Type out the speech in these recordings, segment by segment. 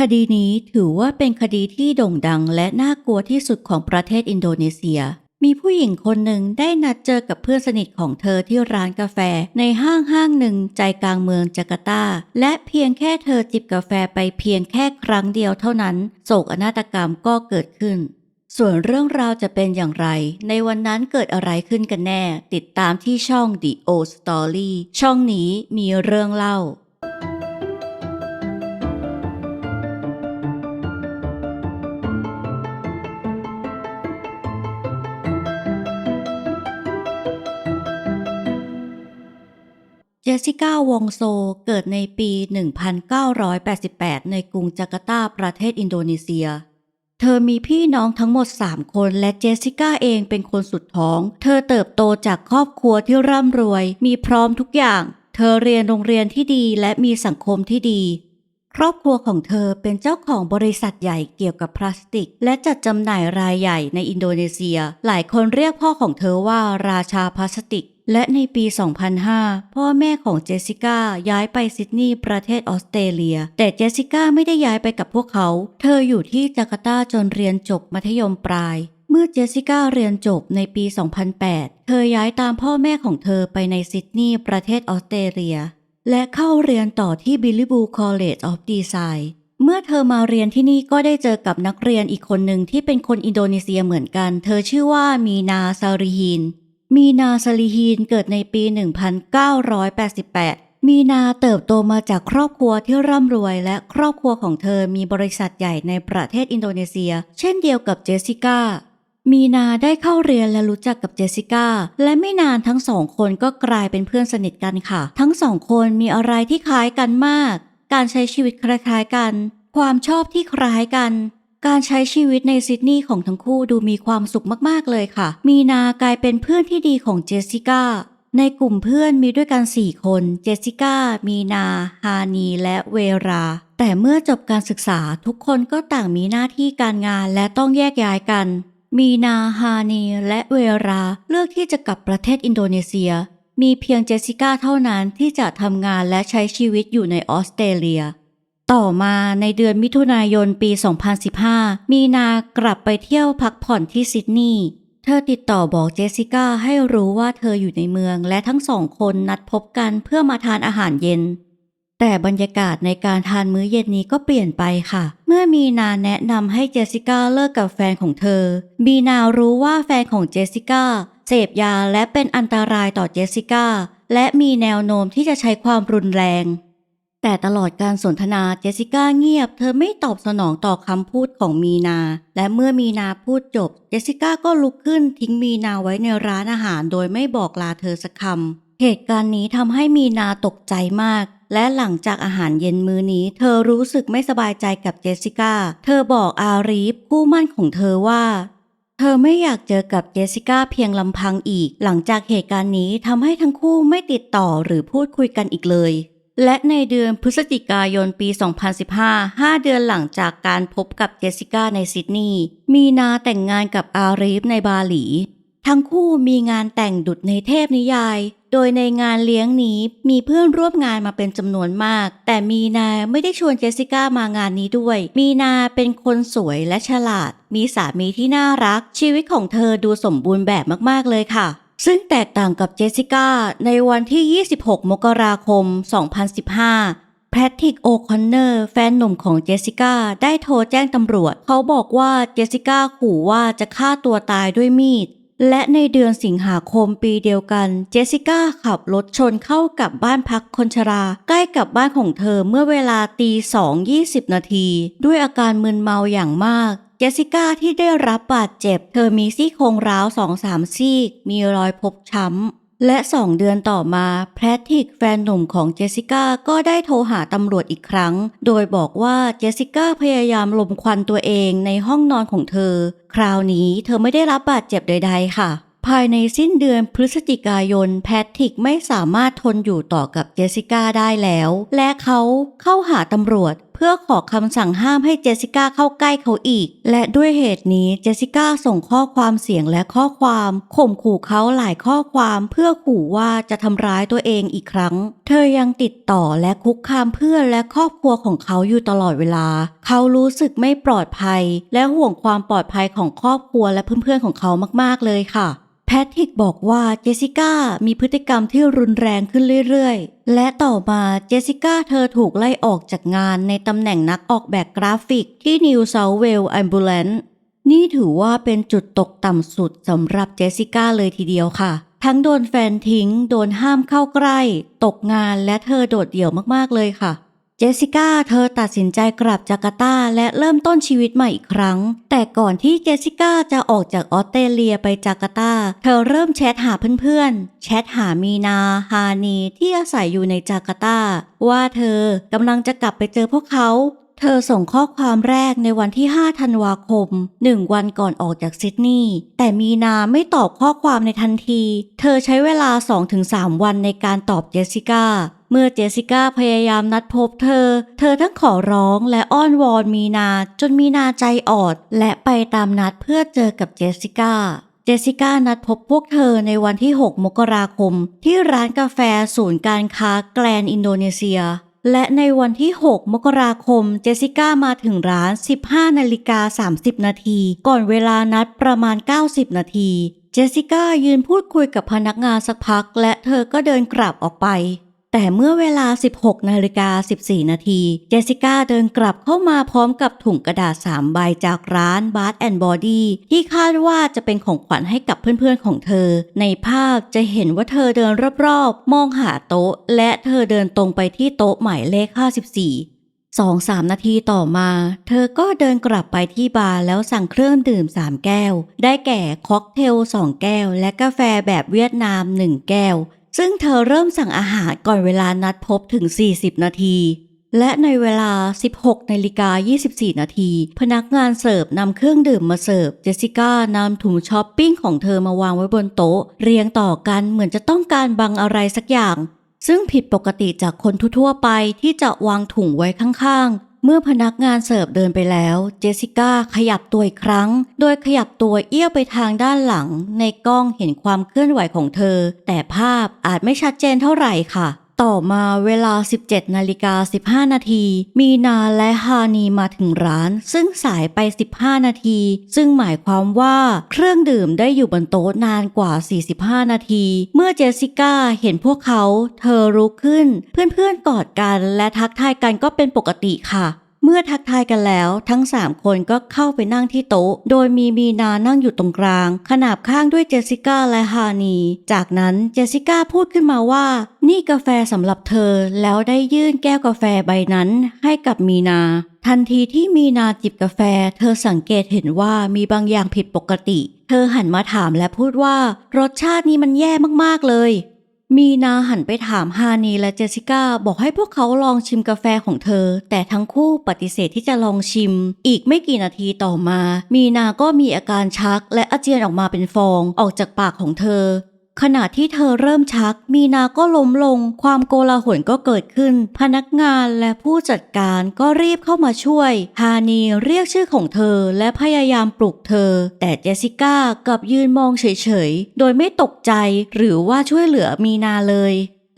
คดีนี้ถือว่าเป็นคดีที่โด่งดังและน่ากลัวที่สุดของประเทศอินโดนีเซีย มีผู้หญิงคนหนึ่งได้นัดเจอกับเพื่อนสนิทของเธอที่ร้านกาแฟในห้างห้างหนึ่งใจกลางเมืองจาการ์ตา และเพียงแค่เธอจิบกาแฟไปเพียงแค่ครั้งเดียวเท่านั้นโศกนาฏกรรมก็เกิดขึ้น ส่วนเรื่องราวจะเป็นอย่างไร ในวันนั้นเกิดอะไรขึ้นกันแน่ ติดตามที่ช่อง The Old Story ช่องนี้มีเรื่องเล่า เจสสิก้าวองโซเกิดในปี 1988 ในกรุงจาการ์ตาประเทศอินโดนีเซีย เธอมีพี่น้องทั้งหมด 3 คน และเจสสิก้าเองเป็นคนสุดท้อง เธอเติบโตจากครอบครัวที่ร่ำรวย มีพร้อมทุกอย่าง เธอเรียนโรงเรียนที่ดีและมีสังคมที่ดี ครอบครัวของเธอเป็นเจ้าของบริษัทใหญ่เกี่ยวกับพลาสติก และจัดจำหน่ายรายใหญ่ในอินโดนีเซีย หลายคนเรียกพ่อของเธอว่าราชาพลาสติก และในปี 2005 พ่อแม่ของเจสสิก้าย้ายไปซิดนีย์ประเทศออสเตรเลีย แต่เจสสิก้าไม่ได้ย้ายไปกับพวกเขา เธออยู่ที่จาการ์ตาจนเรียนจบมัธยมปลาย เมื่อเจสสิก้าเรียนจบในปี 2008 เธอย้ายตามพ่อแม่ของเธอไปในซิดนีย์ประเทศออสเตรเลีย และเข้าเรียนต่อที่ Billabong College of Design เมื่อเธอมาเรียนที่นี่ก็ได้เจอกับนักเรียนอีกคนหนึ่งที่เป็นคนอินโดนีเซียเหมือนกัน เธอชื่อว่ามีนาซาริฮิน มีนาซาลิฮีนเกิดในปี 1988 มีนาเติบโตมาจากครอบครัวที่ร่ำรวย และครอบครัวของเธอมีบริษัทใหญ่ในประเทศอินโดนีเซีย เช่นเดียวกับเจสสิก้า มีนาได้เข้าเรียนและรู้จักกับเจสสิก้า และไม่นานทั้งสองคนก็กลายเป็นเพื่อนสนิทกันค่ะ ทั้งสองคนมีอะไรที่คล้ายกันมาก การใช้ชีวิตคล้ายๆกัน ความชอบที่คล้ายกัน การใช้ชีวิตในซิดนีย์ของทั้งคู่ดูมีความสุขมากๆเลยค่ะ มีนากลายเป็นเพื่อนที่ดีของเจสสิก้า ในกลุ่มเพื่อนมีด้วยกัน 4 คน เจสสิก้า มีนา ฮานี และเวรา แต่เมื่อจบการศึกษาทุกคนก็ต่างมีหน้าที่การงานและต้องแยกย้ายกัน มีนา ฮานี และเวราเลือกที่จะกลับประเทศอินโดนีเซีย มีเพียงเจสสิก้าเท่านั้นที่จะทำงานและใช้ชีวิตอยู่ในออสเตรเลีย ต่อมาในเดือนมิถุนายนปี 2015 มีนากลับไปเที่ยวพักผ่อนที่ซิดนีย์ เธอติดต่อบอกเจสสิก้าให้รู้ว่าเธออยู่ในเมืองและทั้งสองคนนัดพบกันเพื่อมาทานอาหารเย็น แต่บรรยากาศในการทานมื้อเย็นนี้ก็เปลี่ยนไปค่ะ เมื่อมีนาแนะนำให้เจสสิก้าเลิกกับแฟนของเธอ มีนารู้ว่าแฟนของเจสสิก้าเสพยาและเป็นอันตรายต่อเจสสิก้าและมีแนวโน้มที่จะใช้ความรุนแรง แต่ตลอดการสนทนาเจสสิก้าเงียบ เธอไม่ตอบสนองต่อคำพูดของมีนา และเมื่อมีนาพูดจบ เจสสิก้าก็ลุกขึ้นทิ้งมีนาไว้ในร้านอาหารโดยไม่บอกลาเธอสักคำเหตุการณ์นี้ทำให้มีนาตกใจมาก และหลังจากอาหารเย็นมื้อนี้ เธอรู้สึกไม่สบายใจกับเจสสิก้า เธอบอกอารีฟคู่มั่นของเธอว่าเธอไม่อยากเจอกับเจสสิก้าเพียงลำพังอีก หลังจากเหตุการณ์นี้ทำให้ทั้งคู่ไม่ติดต่อหรือพูดคุยกันอีกเลย และในเดือนพฤศจิกายนปี 2015 5 เดือนหลังจากการพบกับเจสสิก้าในซิดนีย์ มีนาแต่งงานกับอารีฟในบาหลี ทั้งคู่มีงานแต่งดุดในเทพนิยาย โดยในงานเลี้ยงนี้มีเพื่อนร่วมงานมาเป็นจำนวนมาก แต่มีนาไม่ได้ชวนเจสสิก้ามางานนี้ด้วย มีนาเป็นคนสวยและฉลาด มีสามีที่น่ารัก ชีวิตของเธอดูสมบูรณ์แบบมากๆเลยค่ะ ซึ่งแตกต่างกับเจสสิก้าในวันที่ 26 มกราคม 2015 แพทริกโอคอนเนอร์แฟนหนุ่มของเจสสิก้าได้โทรแจ้งตำรวจ เขาบอกว่าเจสสิก้าขู่ว่าจะฆ่าตัวตายด้วยมีด และในเดือนสิงหาคมปีเดียวกัน เจสสิก้าขับรถชนเข้ากับบ้านพักคนชรา ใกล้กับบ้านของเธอเมื่อเวลาตีสองยี่สิบนาที ด้วยอาการมึนเมาอย่างมาก เจสสิก้าที่ได้รับบาดเจ็บ เธอมีซี่โครงร้าวสองสามซีกมีรอยพกช้ำ และสองเดือนต่อมาแพทริกแฟนหนุ่มของเจสสิก้าก็ได้โทรหาตำรวจอีกครั้ง โดยบอกว่าเจสสิก้าพยายามลมควันตัวเองในห้องนอนของเธอ คราวนี้เธอไม่ได้รับบาดเจ็บใด ๆ ค่ะภายในสิ้นเดือนพฤศจิกายน แพทริกไม่สามารถทนอยู่ต่อกับเจสสิก้าได้แล้ว และเขาเข้าหาตำรวจ เพื่อขอคำสั่งห้ามให้เจสสิก้าเข้าใกล้เขาอีก และด้วยเหตุนี้เจสสิก้าส่งข้อความเสียงและข้อความข่มขู่เขาหลายข้อความเพื่อขู่ว่าจะทำร้ายตัวเองอีกครั้ง เธอยังติดต่อและคุกคามเพื่อนและครอบครัวของเขาอยู่ตลอดเวลา เขารู้สึกไม่ปลอดภัย และห่วงความปลอดภัยของครอบครัวและเพื่อนๆของเขามากๆเลยค่ะ แพทริกบอกว่าเจสสิก้ามีพฤติกรรมที่รุนแรงขึ้นเรื่อยๆ และต่อมาเจสสิก้าเธอถูกไล่ออกจากงานในตำแหน่งนักออกแบบกราฟิกที่ New South Wales Ambulance นี่ถือว่าเป็นจุดตกต่ำสุดสำหรับเจสสิก้าเลยทีเดียวค่ะ ทั้งโดนแฟนทิ้ง โดนห้ามเข้าใกล้ ตกงานและเธอโดดเดี่ยวมากๆเลยค่ะ เจสสิก้าเธอตัดสินใจกลับจาการ์ตาและเริ่มต้นชีวิตใหม่อีกครั้ง แต่ก่อนที่เจสสิก้าจะออกจากออสเตรเลียไปจาการ์ตา เธอเริ่มแชทหาเพื่อนๆ แชทหามีนา ฮานีที่อาศัยอยู่ในจาการ์ตา ว่าเธอกำลังจะกลับไปเจอพวกเขา เธอส่งข้อความแรกในวันที่ 5 ธันวาคม หนึ่งวันก่อนออกจากซิดนีย์ แต่มีนาไม่ตอบข้อความในทันที เธอใช้เวลา 2-3 วันในการตอบเจสสิก้า เมื่อเจสสิก้าพยายามนัดพบเธอ เธอทั้งขอร้องและอ้อนวอนมีนาจนมีนาใจอ่อนและไปตามนัดเพื่อเจอกับเจสสิก้าเจสสิก้านัดพบพวกเธอในวันที่ 6 มกราคม ที่ร้านกาแฟศูนย์การค้าแกลนอินโดนีเซีย และในวันที่ 6 มกราคม เจสสิก้ามาถึงร้าน 15 นาฬิกา 30 นาที ก่อนเวลานัดประมาณ 90 นาที เจสสิก้ายืนพูดคุยกับพนักงานสักพัก และเธอก็เดินกลับออกไป แต่เมื่อเวลา 16นาฬิกา14 นาที เจสสิก้าเดินกลับเข้ามาพร้อมกับถุงกระดาษ3ใบจากร้าน b a t and Body ที่คาดว่าจะเป็นของขวัญให้กับเพื่อนๆของเธอ ในภาพจะเห็นว่าเธอเดินรอบๆ มองหาโต๊ะ และเธอเดินตรงไปที่โต๊ะหมายเลข 54สองสามนาทีต่อมา เธอก็เดินกลับไปที่บาร์แล้วสั่งเครื่องดื่ม3แก้ว ได้แก่ค็อกเทล2แก้ว และกาแฟแบบเวียดนาม1แก้ว ซึ่งเธอเริ่มสั่งอาหารก่อนเวลานัดพบถึง 40 นาที และในเวลา 16นาฬิกา24 นาที พนักงานเสิร์ฟนำเครื่องดื่มมาเสิร์ฟ เจสสิก้านำถุงช้อปปิ้งของเธอมาวางไว้บนโต๊ะ เรียงต่อกันเหมือนจะต้องการบังอะไรสักอย่าง ซึ่งผิดปกติจากคนทั่วไปที่จะวางถุงไว้ข้างๆ เมื่อพนักงานเสิร์ฟเดินไปแล้ว เจสสิก้าขยับตัวอีกครั้ง โดยขยับตัวเอี้ยวไปทางด้านหลัง ในกล้องเห็นความเคลื่อนไหวของเธอ แต่ภาพอาจไม่ชัดเจนเท่าไหร่ค่ะ ต่อมาเวลา 17นาฬิกา15 นาที มีนาและฮานีมาถึงร้าน ซึ่งสายไป 15 นาที ซึ่งหมายความว่าเครื่องดื่มได้อยู่บนโต๊ะนานกว่า 45 นาที เมื่อเจสสิก้าเห็นพวกเขา เธอลุกขึ้น เพื่อนๆกอดกันและทักทายกันก็เป็นปกติค่ะ เมื่อทักทายกันแล้วทั้ง 3 คนก็เข้าไปนั่งที่โต๊ะ โดยมีมีนานั่งอยู่ตรงกลาง ขนาบข้างด้วยเจสสิก้าและฮานี จากนั้นเจสสิก้าพูดขึ้นมาว่า นี่กาแฟสำหรับเธอ แล้วได้ยื่นแก้วกาแฟใบนั้นให้กับมีนา ทันทีที่มีนาจิบกาแฟ เธอสังเกตเห็นว่ามีบางอย่างผิดปกติ เธอหันมาถามและพูดว่ารสชาตินี้มันแย่มากๆเลย มีนาหันไปถามฮานีและเจสิก้าบอกให้พวกเขาลองชิมกาแฟของเธอ แต่ทั้งคู่ปฏิเสธที่จะลองชิม อีกไม่กี่นาทีต่อมา มีนาก็มีอาการชักและอาเจียนออกมาเป็นฟองออกจากปากของเธอ ขณะที่เธอเริ่มชัก มีนาก็ล้มลง ความโกลาหลก็เกิดขึ้น พนักงานและผู้จัดการก็รีบเข้ามาช่วย ฮานีเรียกชื่อของเธอและพยายามปลุกเธอ แต่เจสิก้ากลับยืนมองเฉยๆ โดยไม่ตกใจหรือว่าช่วยเหลือมีนาเลย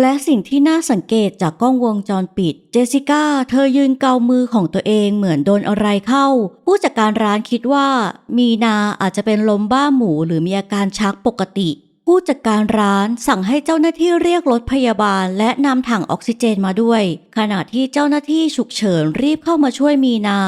และสิ่งที่น่าสังเกตจากกล้องวงจรปิด เจสิก้า เธอยืนเกามือของตัวเองเหมือนโดนอะไรเข้า ผู้จัดการร้านคิดว่า มีนาอาจจะเป็นลมบ้าหมูหรือมีอาการชักปกติ ผู้จัดการร้านสั่งให้เจ้าหน้าที่เรียกรถพยาบาล และนำถังออกซิเจนมาด้วย ขณะที่เจ้าหน้าที่ฉุกเฉินรีบเข้ามาช่วยมีนา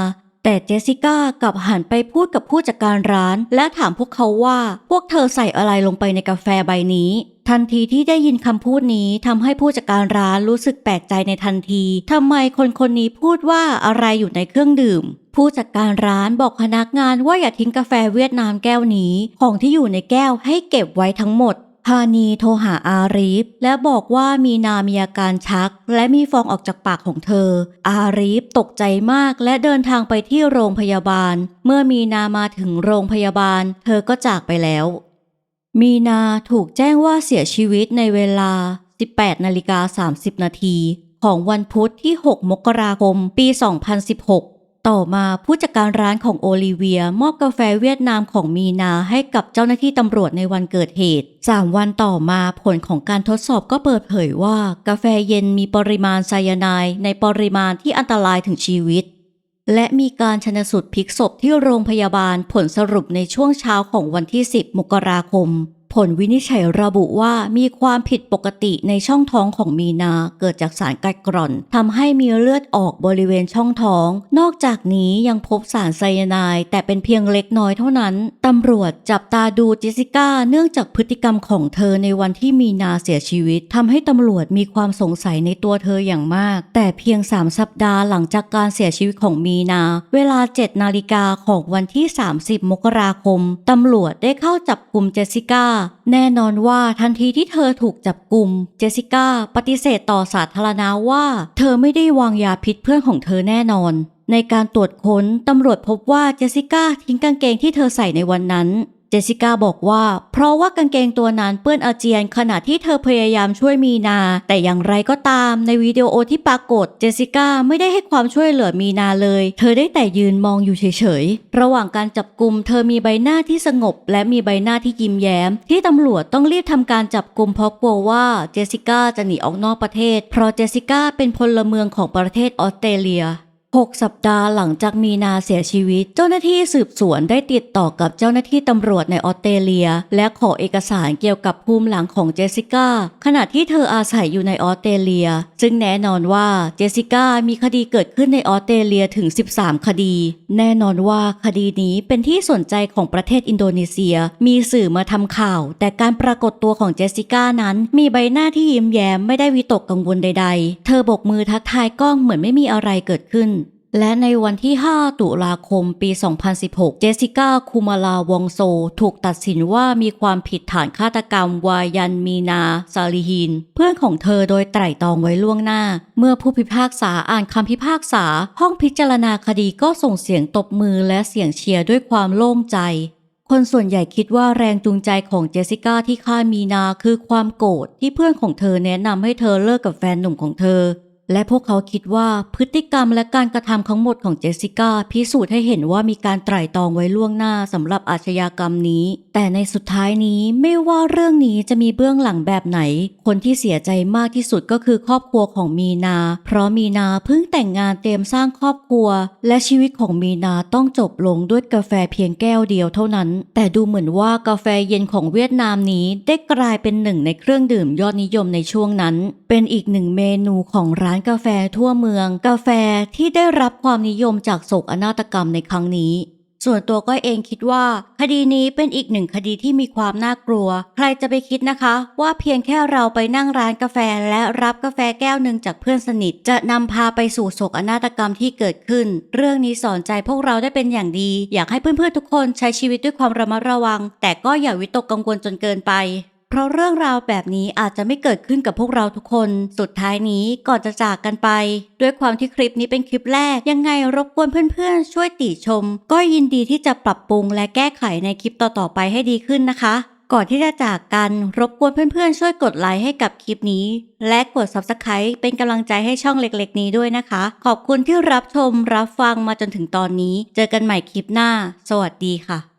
แต่เจสสิก้ากลับหันไปพูดกับผู้จัดการร้าน และถามพวกเขาว่าพวกเธอใส่อะไรลงไปในกาแฟใบนี้ ทันทีที่ได้ยินคำพูดนี้ทำให้ผู้จัดการร้านรู้สึกแปลกใจในทันทีทำไมคนคนนี้พูดว่าอะไรอยู่ในเครื่องดื่ม ผู้จัดการร้านบอกพนักงานว่าอย่าทิ้งกาแฟเวียดนามแก้วนี้ ของที่อยู่ในแก้วให้เก็บไว้ทั้งหมดพานีโทรหาอารีฟและบอกว่ามีนามีอาการชัก และมีฟองออกจากปากของเธอ อารีฟตกใจมากและเดินทางไปที่โรงพยาบาล เมื่อมีนามาถึงโรงพยาบาล เธอก็จากไปแล้ว มีนาถูกแจ้งว่าเสียชีวิตในเวลา 18 นาฬิกา 30 นาทีของวันพุธที่ 6 มกราคม ปี 2016 ต่อมาผู้จัดการร้านของโอลิเวียมอบกาแฟเวียดนามของมีนาให้กับเจ้าหน้าที่ตำรวจในวันเกิดเหตุ 3 วันต่อมาผลของการทดสอบก็เปิดเผยว่า กาแฟเย็นมีปริมาณไซยาไนด์ในปริมาณที่อันตรายถึงชีวิต และมีการชนสูตรพลิกศพที่โรงพยาบาลผลสรุปในช่วงเช้าของวันที่ 10 มกราคม ผลวินิจฉัยระบุว่ามีความผิดปกติในช่องท้องของมีนาเกิดจากสารกัดกร่อนทำให้มีเลือดออกบริเวณช่องท้อง นอกจากนี้ยังพบสารไซยาไนด์แต่เป็นเพียงเล็กน้อยเท่านั้นตำรวจจับตาดูเจสสิก้าเนื่องจากพฤติกรรมของเธอในวันที่มีนาเสียชีวิตทำให้ตำรวจมีความสงสัยในตัวเธออย่างมาก แต่เพียง 3 สัปดาห์หลังจากการเสียชีวิตของมีนา เวลา 7 นาฬิกาของวันที่ 30 มกราคมตำรวจได้เข้าจับกลุ่มเจสสิก้าแน่นอนว่าทันทีที่เธอถูกจับกลุ่ม เจสสิก้าปฏิเสธต่อสาธารณาว่า เธอไม่ได้วางยาพิษเพื่อนของเธอแน่นอน ในการตรวจค้นตำรวจพบว่าเจสสิก้าทิ้งกางเกงที่เธอใส่ในวันนั้น เจสสิก้าบอกว่า เพราะว่ากางเกงตัวนั้นเปื้อนอาเจียนขณะที่เธอพยายามช่วยมีนา แต่อย่างไรก็ตามในวิดีโอที่ปรากฏเจสสิก้าไม่ได้ให้ความช่วยเหลือมีนาเลย เธอได้แต่ยืนมองอยู่เฉยๆ ระหว่างการจับกลุ่มเธอมีใบหน้าที่สงบ และมีใบหน้าที่ยิ้มแย้ม ที่ตำรวจต้องรีบทำการจับกลุ่มเพราะกลัวว่าเจสสิก้าจะหนีออกนอกประเทศ เพราะเจสสิก้าเป็นพลเมืองของประเทศออสเตรเลีย 6 สัปดาห์หลังจากมีนาเสียชีวิต เจ้าหน้าที่สืบสวนได้ติดต่อกับเจ้าหน้าที่ตำรวจในออสเตรเลีย และขอเอกสารเกี่ยวกับภูมิหลังของเจสสิก้าขณะที่เธออาศัยอยู่ในออสเตรเลีย ซึ่งแน่นอนว่าเจสสิก้ามีคดีเกิดขึ้นในออสเตรเลียถึง 13 คดี แน่นอนว่าคดีนี้เป็นที่สนใจของประเทศอินโดนีเซีย มีสื่อมาทำข่าว แต่การปรากฏตัวของเจสสิก้านั้น มีใบหน้าที่ยิ้มแย้มไม่ได้วิตกกังวลใด ๆ เธอโบกมือทักทายกล้องเหมือนไม่มีอะไรเกิดขึ้น และในวันที่ 5 ตุลาคมปี 2016 เจสสิก้า คูมาลาวองโซ ถูกตัดสินว่ามีความผิดฐานฆาตกรรม วายันมีนา ซาลีฮิน เพื่อนของเธอโดยไตร่ตรองไว้ล่วงหน้า เมื่อผู้พิพากษาอ่านคำพิพากษา ห้องพิจารณาคดีก็ส่งเสียงตบมือและเสียงเชียร์ด้วยความโล่งใจ คนส่วนใหญ่คิดว่าแรงจูงใจของเจสสิก้าที่ฆ่ามีนาคือความโกรธที่เพื่อนของเธอแนะนำให้เธอเลิกกับแฟนหนุ่มของเธอ และพวกเขาคิดว่าพฤติกรรมและการกระทำทั้งหมดของเจสสิก้าพิสูจน์ให้เห็นว่ามีการไตร่ตรองไว้ล่วงหน้าสำหรับอาชญากรรมนี้ แต่ในสุดท้ายนี้ไม่ว่าเรื่องนี้จะมีเบื้องหลังแบบไหน คนที่เสียใจมากที่สุดก็คือครอบครัวของมีนา เพราะมีนาเพิ่งแต่งงานเตรียมสร้างครอบครัว และชีวิตของมีนาต้องจบลงด้วยกาแฟเพียงแก้วเดียวเท่านั้น แต่ดูเหมือนว่ากาแฟเย็นของเวียดนามนี้ได้กลายเป็นหนึ่งในเครื่องดื่มยอดนิยมในช่วงนั้น เป็นอีกหนึ่งเมนูของร้านานกาแฟทั่วเมือง กาแฟที่ได้รับความนิยมจากโศกอนาฏกรรมในครั้งนี้ ส่วนตัวก็เองคิดว่า คดีนี้เป็นอีกหนึ่งคดีที่มีความน่ากลัว ใครจะไปคิดนะคะ ว่าเพียงแค่เราไปนั่งร้านกาแฟและรับกาแฟแก้วหนึ่งจากเพื่อนสนิท จะนำพาไปสู่โศกอนาฏกรรมที่เกิดขึ้น เรื่องนี้สอนใจพวกเราได้เป็นอย่างดี อยากให้เพื่อนๆทุกคนใช้ชีวิตด้วยความระมัดระวัง แต่ก็อย่าวิตกกังวลจนเกินไป เพราะเรื่องราวแบบนี้อาจจะไม่เกิดขึ้นกับพวกเราทุกคน สุดท้ายนี้ก่อนจะจากกันไป ด้วยความที่คลิปนี้เป็นคลิปแรก ยังไงรบกวนเพื่อนๆ ช่วยติชม ก็ยินดีที่จะปรับปรุงและแก้ไขในคลิปต่อๆไปให้ดีขึ้นนะคะ ก่อนที่จะจากกันรบกวนเพื่อนๆ ช่วยกดไลค์ให้กับคลิปนี้ และกด Subscribe เป็นกำลังใจให้ช่องเล็กๆ นี้ด้วยนะคะ ขอบคุณที่รับชมรับฟังมาจนถึงตอนนี้ เจอกันใหม่คลิปหน้า สวัสดีค่ะ